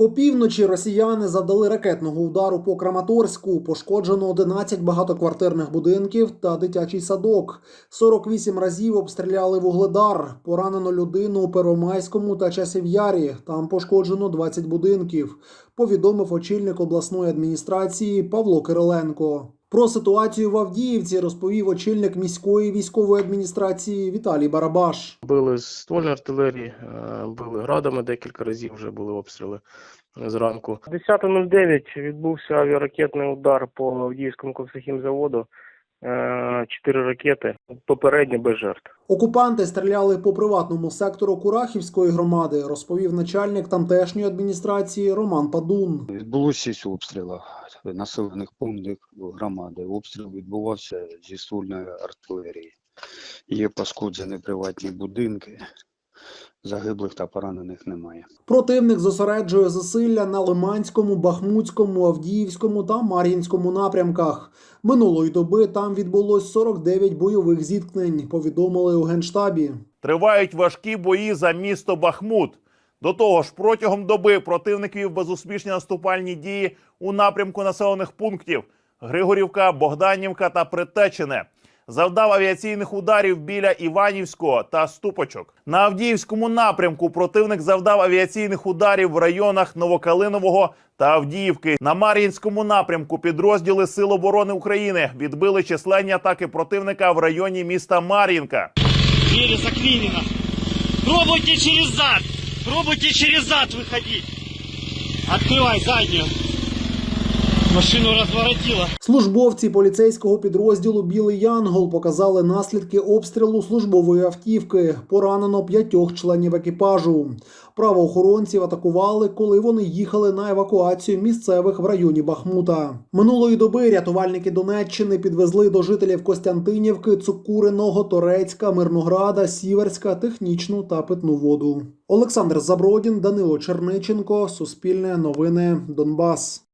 Опівночі росіяни завдали ракетного удару по Краматорську. Пошкоджено 11 багатоквартирних будинків та дитячий садок. 48 разів обстріляли вугледар. Поранено людину у Первомайському та Часів'ярі. Там пошкоджено 20 будинків. Повідомив очільник обласної адміністрації Павло Кириленко. Про ситуацію в Авдіївці розповів очільник міської військової адміністрації Віталій Барабаш. Били з ствольної артилерії, е, били градами декілька разів вже були обстріли зранку. 10.09 відбувся авіаракетний удар по Авдіївському коксохімзаводу. Е, Чотири ракети, попередньо без жертв. Окупанти стріляли по приватному сектору Курахівської громади, розповів начальник тамтешньої адміністрації Роман Падун. Було шість обстрілів населених пунктів громади. Обстріл відбувався зі ствольної артилерії. Є пошкоджені приватні будинки. Загиблих та поранених немає. Противник зосереджує зусилля на Лиманському, Бахмутському, Авдіївському та Мар'їнському напрямках. Минулої доби там відбулось 49 бойових зіткнень. Повідомили у генштабі. Тривають важкі бої за місто Бахмут. До того ж, протягом доби противник вів безуспішні наступальні дії у напрямку населених пунктів Григорівка, Богданівка та Притечене. Завдав авіаційних ударів біля Іванівського та Ступочок. На Авдіївському напрямку противник завдав авіаційних ударів в районах Новокалинового та Авдіївки. На Мар'їнському напрямку підрозділи Сил оборони України відбили численні атаки противника в районі міста Мар'їнка. Двери заклинено. Пробуйте через зад. Пробуйте через зад выходить. Открывай заднюю. Машину разворотило. Службовці поліцейського підрозділу Білий Янгол показали наслідки обстрілу службової автівки. Поранено п'ятьох членів екіпажу. Правоохоронців атакували, коли вони їхали на евакуацію місцевих в районі Бахмута. Минулої доби рятувальники Донеччини підвезли до жителів Костянтинівки, Цукуриного, Торецька, Мирнограда, Сіверська технічну та питну воду. Олександр Забродін, Данило Черниченко, Суспільне новини, Донбас.